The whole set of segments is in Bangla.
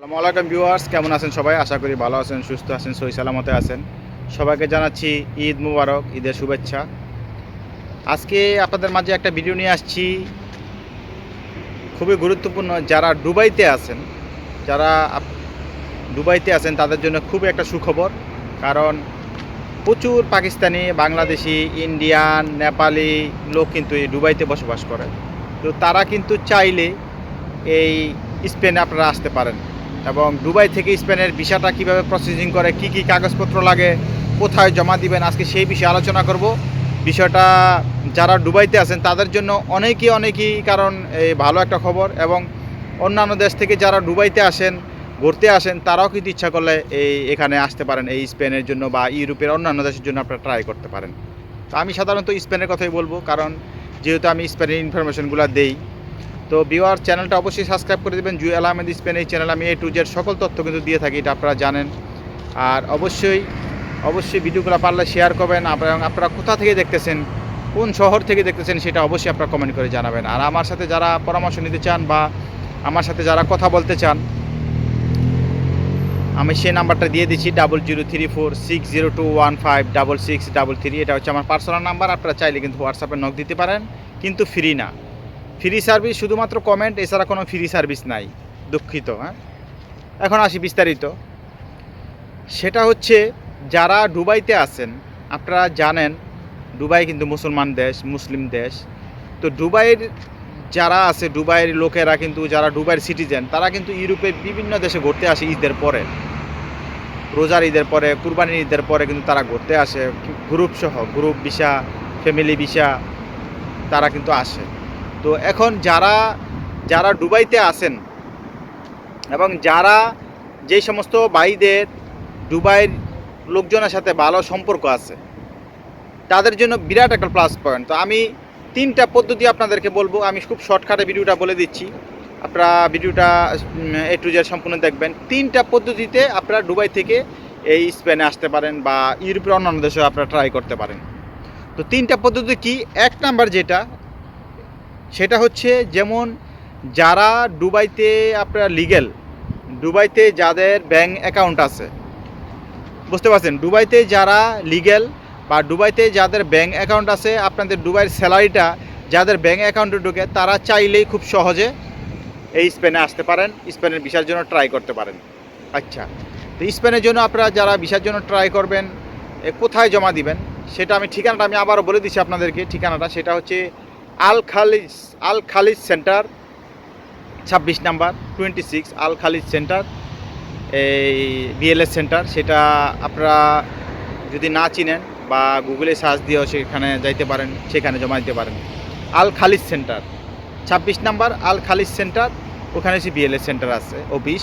আসসালামু আলাইকুম ভিউয়ার্স, কেমন আছেন সবাই? আশা করি ভালো আছেন, সুস্থ আছেন, সহি সালামতে আছেন। সবাইকে জানাচ্ছি ঈদ মুবারক, ঈদের শুভেচ্ছা। আজকে আপনাদের মাঝে একটা ভিডিও নিয়ে আসছি। খুবই গুরুত্বপূর্ণ, যারা দুবাইতে আছেন, যারা দুবাইতে আছেন, তাদের জন্য খুবই একটা সুখবর। কারণ প্রচুর পাকিস্তানি, বাংলাদেশি, ইন্ডিয়ান, নেপালি লোক কিন্তু এই দুবাইতে বসবাস করে। তো তারা কিন্তু চাইলে এই স্পেনে আপনারা আসতে পারেন। এবং দুবাই থেকে স্পেনের ভিসাটা কীভাবে প্রসেসিং করে, কি কি কাগজপত্র লাগে, কোথায় জমা দিবেন, আজকে সেই বিষয়ে আলোচনা করব। বিষয়টা যারা দুবাইতে আছেন, তাদের জন্য অনেকই অনেকই কারণ ভালো একটা খবর এবং অন্যান্য দেশ থেকে যারা দুবাইতে আসেন, ঘুরতে আসেন, তারাও কিন্তু ইচ্ছা করলে এই, এখানে আসতে পারেন, এই স্পেনের জন্য বা ইউরোপের অন্যান্য দেশের জন্য আপনারা ট্রাই করতে পারেন। তো আমি সাধারণত স্পেনের কথাই বলব, কারণ যেহেতু আমি স্পেনের ইনফরমেশনগুলো দেই তো বিওয়ার চ্যানেলটা অবশ্যই সাবস্ক্রাইব করে দেবেন। জুয়েল আহমেদ স্পেন এই চ্যানেল আমি এ টু জেড সকল তথ্য কিন্তু দিয়ে থাকি, এটা আপনারা জানেন। আর অবশ্যই অবশ্যই ভিডিওগুলো পারলে শেয়ার করবেন, আপনারা আপনারা কোথা থেকে দেখতেছেন, কোন শহর থেকে দেখতেছেন সেটা অবশ্যই আপনারা কমেন্ট করে জানাবেন। আর আমার সাথে যারা পরামর্শ নিতে চান বা আমার সাথে যারা কথা বলতে চান, আমি সেই নাম্বারটা দিয়ে দিচ্ছি double zero three four six zero two one five double six double three এটা হচ্ছে আমার পার্সোনাল নাম্বার আপনারা চাইলে কিন্তু হোয়াটসঅ্যাপে নক দিতে পারেন, কিন্তু ফ্রি না। ফ্রি সার্ভিস শুধুমাত্র কমেন্ট এছাড়া কোনো ফ্রি সার্ভিস নাই। দুঃখিত হ্যাঁ? এখন আসি বিস্তারিত। সেটা হচ্ছে, যারা দুবাইতে আছেন, আপনারা জানেন, দুবাই কিন্তু মুসলমান দেশ, মুসলিম দেশ। তো দুবাইয়ের যারা আছে, দুবাইয়ের লোকেরা কিন্তু, যারা দুবাইয়ের সিটিজেন তারা কিন্তু ইউরোপের বিভিন্ন দেশে ঘুরতে আসে ঈদের পরে। রোজার ঈদের পরে, কুরবানির ঈদের পরে কিন্তু তারা ঘুরতে আসে। গ্রুপ সহ গ্রুপ ভিসা ফ্যামিলি ভিসা, তারা কিন্তু আসে। তো এখন যারা যারা দুবাইতে আছেন এবং যারা যেই সমস্ত ভাইদের দুবাইয়ের লোকজনের সাথে ভালো সম্পর্ক আছে, তাদের জন্য বিরাট একটা প্লাস পয়েন্ট তো আমি তিনটা পদ্ধতি আপনাদেরকে বলব। আমি খুব শর্টকাটে ভিডিওটা বলে দিচ্ছি। আপনারা ভিডিওটা এ টু জেড সম্পূর্ণ দেখবেন। তিনটা পদ্ধতিতে আপনারা দুবাই থেকে এই স্পেনে আসতে পারেন বা ইউরোপের অন্যান্য দেশেও আপনারা ট্রাই করতে পারেন। তো তিনটা পদ্ধতি কি? এক নাম্বার যেটা সেটা হচ্ছে যেমন যারা দুবাইতে আপনার লিগেল দুবাইতে যাদের ব্যাংক অ্যাকাউন্ট আছে, বুঝতে পারছেন? দুবাইতে যারা লিগেল বা দুবাইতে যাদের ব্যাংক অ্যাকাউন্ট আছে, আপনাদের দুবাইয়ের স্যালারিটা যাদের ব্যাংক অ্যাকাউন্টে ঢুকে, তারা চাইলেই খুব সহজে এই স্পেনে আসতে পারেন স্পেনের ভিসার জন্য ট্রাই করতে পারেন। আচ্ছা তো স্পেনের জন্য আপনারা যারা ভিসার জন্য ট্রাই করবেন কোথায় জমা দিবেন, সেটা আমি ঠিকানাটা আমি আবারও বলে দিচ্ছি আপনাদেরকে, ঠিকানাটা, সেটা হচ্ছে Al Khaleej Al Khaleej centre, ছাব্বিশ number twenty six Al Khaleej centre এই বিএলএস সেন্টার, সেটা আপনারা যদি না চিনেন বা গুগলে সার্চ দিয়েও সেখানে যাইতে পারেন, সেখানে জমা দিতে পারেন। আল খালিজ সেন্টার, ছাব্বিশ নাম্বার আল খালিজ সেন্টার, ওখানে সে বিএলএস সেন্টার আছে, অফিস।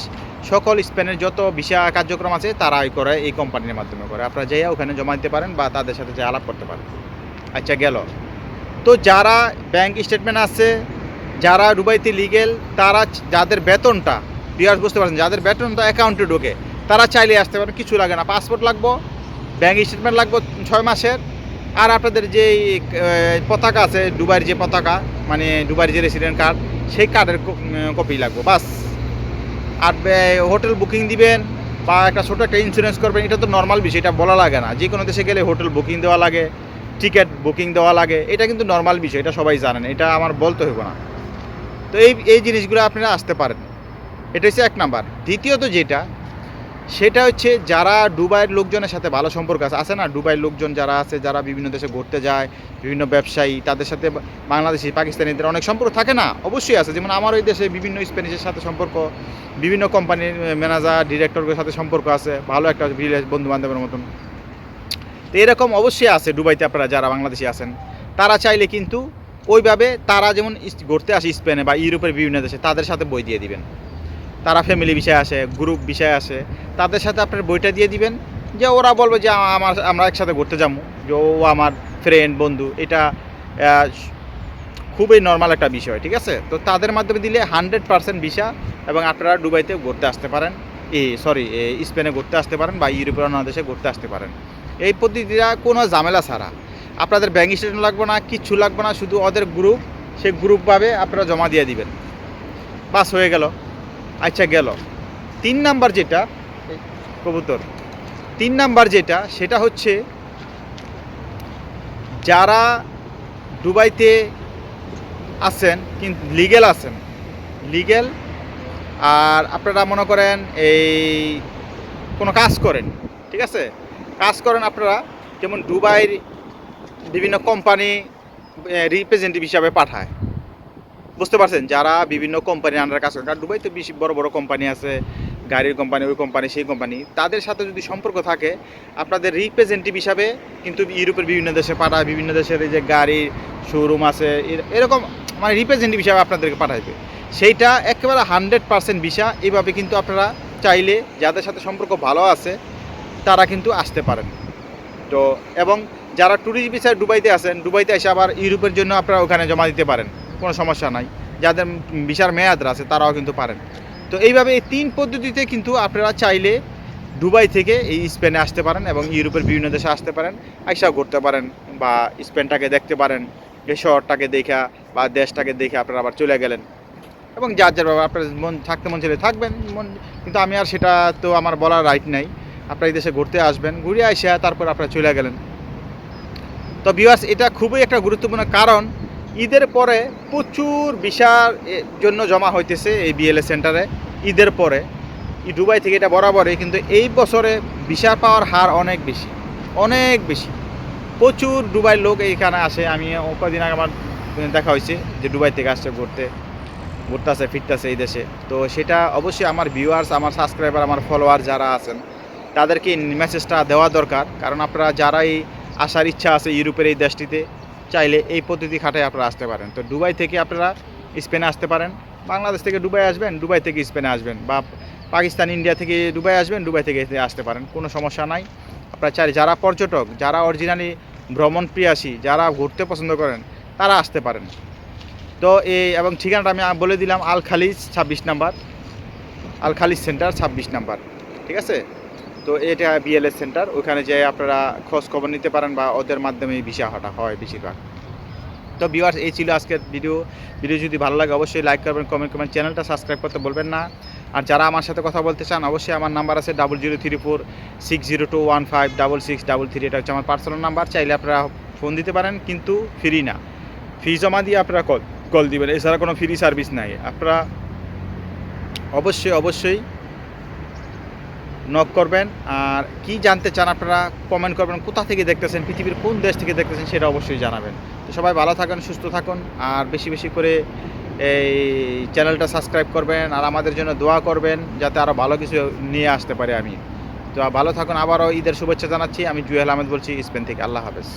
সকল স্পেনের যত ভিসা কার্যক্রম আছে, তারা তারাই করে, এই কোম্পানির মাধ্যমে করে। আপনারা যাইয়া ওখানে জমা দিতে পারেন বা তাদের সাথে যে আলাপ করতে পারেন। আচ্ছা গেল। তো যারা ব্যাংক স্টেটমেন্ট আছে, যারা দুবাইতে লিগেল তারা যাদের বেতনটা বিয়ার্স বুঝতে পারছেন, যাদের বেতনটা অ্যাকাউন্টে ঢোকে, তারা চাইলে আসতে পারেন, কিছু লাগে না। পাসপোর্ট লাগবো ব্যাংক স্টেটমেন্ট লাগবো ছয় মাসের, আর আপনাদের যে পতাকা আছে, দুবাইয়ের যে পতাকা মানে দুবাইয়ের যে রেসিডেন্ট কার্ড সেই কার্ডের কপি লাগবে, বাস। আর হোটেল বুকিং দিবেন, বা একটা ছোটো একটা ইন্স্যুরেন্স করবেন, এটা তো নর্মাল বিষয়, এটা বলা লাগে না। যে কোনো দেশে গেলে হোটেল বুকিং দেওয়া লাগে। টিকিট বুকিং দেওয়া লাগে, এটা কিন্তু নর্মাল বিষয়, এটা সবাই জানেন, এটা আমার বলতে হইব না। তো এই এই জিনিসগুলো আপনারা আসতে পারেন। এটা হচ্ছে এক নাম্বার। দ্বিতীয়ত যেটা, সেটা হচ্ছে যারা দুবাইয়ের লোকজনের সাথে ভালো সম্পর্ক আছে আছে না? দুবাইয়ের লোকজন যারা আছে, যারা বিভিন্ন দেশে ঘুরতে যায়, বিভিন্ন ব্যবসায়ী, তাদের সাথে বাংলাদেশি, পাকিস্তানিদের অনেক সম্পর্ক থাকে না? অবশ্যই আছে। যেমন আমার ওই দেশে বিভিন্ন স্প্যানিশের সাথে সম্পর্ক, বিভিন্ন কোম্পানির ম্যানেজার ডিরেক্টরের সাথে সম্পর্ক আছে, ভালো একটা বন্ধু বান্ধবের মতন। তো এরকম অবশ্যই আছে দুবাইতে আপনারা যারা বাংলাদেশি আছেন। তারা চাইলে কিন্তু ওইভাবে তারা যেমন ঘুরতে আসে স্পেনে বা ইউরোপের বিভিন্ন দেশে, তাদের সাথে বই দিয়ে দিবেন। তারা ফ্যামিলি বিষয় আসে গ্রুপ বিষয় আসে, তাদের সাথে আপনার বইটা দিয়ে দিবেন যে ওরা বলবে যে আমার আমরা একসাথে ঘুরতে যাব। যে ও আমার ফ্রেন্ড বন্ধু, এটা খুবই নর্মাল একটা বিষয়, ঠিক আছে? তো তাদের মাধ্যমে দিলে হান্ড্রেড পার্সেন্ট ভিসা এবং আপনারা দুবাইতে ঘুরতে আসতে পারেন। এ সরি স্পেনে ঘুরতে আসতে পারেন বা ইউরোপের অন্য দেশে ঘুরতে আসতে পারেন। এই পদ্ধতিটা কোনো ঝামেলা ছাড়া। আপনাদের ব্যাঙ্ক স্টেটমেন্ট লাগবে না, কিচ্ছু লাগবে না, শুধু ওদের গ্রুপ সেই গ্রুপভাবে আপনারা জমা দিয়ে দিবেন। পাস হয়ে গেল। আচ্ছা গেল। তিন নাম্বার যেটা, কবুতর। তিন নাম্বার যেটা, সেটা হচ্ছে যারা দুবাইতে আছেন, কিন্তু লিগেল আছেন। লিগেল আর আপনারা মনে করেন এই কোনো কাজ করেন, ঠিক আছে? কাজ করেন আপনারা, যেমন দুবাইয়ের বিভিন্ন কোম্পানি রিপ্রেজেন্টেটিভ হিসাবে পাঠায়। বুঝতে পারছেন? যারা বিভিন্ন কোম্পানির আন্ডারে কাজ করেন, কারণ দুবাইতে বেশি বড় বড় কোম্পানি আছে, গাড়ির কোম্পানি, ওই কোম্পানি, সেই কোম্পানি। তাদের সাথে যদি সম্পর্ক থাকে, আপনাদের রিপ্রেজেন্টেটিভ হিসাবে কিন্তু ইউরোপের বিভিন্ন দেশে পাঠায়, বিভিন্ন দেশের যে গাড়ির শোরুম আছে এরকম মানে রিপ্রেজেন্টেটিভ হিসাবে আপনাদেরকে পাঠাইবে। সেইটা একেবারে হান্ড্রেড পার্সেন্ট ভিসা। এইভাবে কিন্তু আপনারা চাইলে যাদের সাথে সম্পর্ক ভালো আছে তারা কিন্তু আসতে পারেন। তো, এবং যারা ট্যুরিস্ট ভিসায় দুবাইতে আসেন দুবাইতে এসে আবার ইউরোপের জন্য আপনারা ওখানে জমা দিতে পারেন, কোনো সমস্যা নাই। যাদের ভিসার মেয়াদ আছে, তারাও কিন্তু পারেন। তো, এইভাবে এই তিন পদ্ধতিতে কিন্তু আপনারা চাইলে দুবাই থেকে এই স্পেনে আসতে পারেন এবং ইউরোপের বিভিন্ন দেশে আসতে পারেন, আইসাও ঘুরতে পারেন বা স্পেনটাকে দেখতে পারেন এই শহরটাকে দেখা বা দেশটাকে দেখে আপনারা আবার চলে গেলেন। এবং যার যার ব্যাপার আপনার মন, থাকতে মন ছেলে থাকবেন, মন, কিন্তু আমি আর সেটা তো আমার বলার রাইট নাই। আপনারা এই দেশে ঘুরতে আসবেন, ঘুরে আসিয়া তারপর আপনারা চলে গেলেন। তো বিওয়াস এটা খুবই একটা গুরুত্বপূর্ণ কারণ, ঈদের পরে প্রচুর ভিসার জন্য জমা হইতেছে এই বিএলএ সেন্টারে ঈদের পরে। এই দুবাই থেকে এটা বরাবরই, কিন্তু এই বছরে ভিসা পাওয়ার হার অনেক বেশি অনেক বেশি। প্রচুর দুবাই লোক এইখানে আসে, আমি কদিন আগে আমার দেখা হয়েছে যে দুবাই থেকে আসছে ঘুরতে, ঘুরতেছে, ফিরতেছে এই দেশে। তো সেটা অবশ্যই আমার ভিউয়ার্স আমার সাবস্ক্রাইবার আমার ফলোয়ার যারা আছেন তাদেরকে মেসেজটা দেওয়া দরকার। কারণ আপনারা যারাই আসার ইচ্ছা আছে ইউরোপের এই দেশটিতে, চাইলে এই পদ্ধতি খাটায় আপনারা আসতে পারেন। তো দুবাই থেকে আপনারা স্পেনে আসতে পারেন। বাংলাদেশ থেকে দুবাই আসবেন, দুবাই থেকে স্পেনে আসবেন। বা পাকিস্তান, ইন্ডিয়া থেকে দুবাই আসবেন, দুবাই থেকে আসতে পারেন। কোনো সমস্যা নাই। আপনারা চাই যারা পর্যটক, যারা অরিজিনালি ভ্রমণ প্রিয়াসী যারা ঘুরতে পছন্দ করেন, তারা আসতে পারেন। তো এই এবং ঠিকানাটা আমি বলে দিলাম আল খালিজ ছাব্বিশ নাম্বার। আল খালিজ সেন্টার ছাব্বিশ নাম্বার। ঠিক আছে? তো এটা বিএলএস সেন্টার ওখানে যে আপনারা খোঁজ খবর নিতে পারেন বা ওদের মাধ্যমে ভিসা হাঁটা হয় বেশিরভাগ। তো ভিউয়ার্স এই ছিল আজকের ভিডিও ভিডিও যদি ভালো লাগে, অবশ্যই লাইক করবেন কমেন্ট করবেন চ্যানেলটা সাবস্ক্রাইব করতে বলবেন না। আর যারা আমার সাথে কথা বলতে চান, অবশ্যই আমার নাম্বার আছে double zero three four six zero two one five double six double three এটা হচ্ছে আমার পার্সোনাল নাম্বার চাইলে আপনারা ফোন দিতে পারেন, কিন্তু ফ্রি না। ফি জমা দিয়ে আপনারা কল কল দিবেন। এছাড়া কোনো ফ্রি সার্ভিস নাই। আপনারা অবশ্যই অবশ্যই নক করবেন। আর কি জানতে চান আপনারা কমেন্ট করবেন। কোথা থেকে দেখতেছেন, পৃথিবীর কোন দেশ থেকে দেখতেছেন সেটা অবশ্যই জানাবেন। তো সবাই ভালো থাকুন, সুস্থ থাকুন। আর বেশি বেশি করে এই চ্যানেলটা সাবস্ক্রাইব করবেন। আর আমাদের জন্য দোয়া করবেন, যাতে আরও ভালো কিছু নিয়ে আসতে পারে আমি। তো ভালো থাকুন। আবারও ঈদের শুভেচ্ছা জানাচ্ছি। আমি জুয়েল আহমেদ বলছি, স্পেন থেকে। আল্লাহ হাফেজ।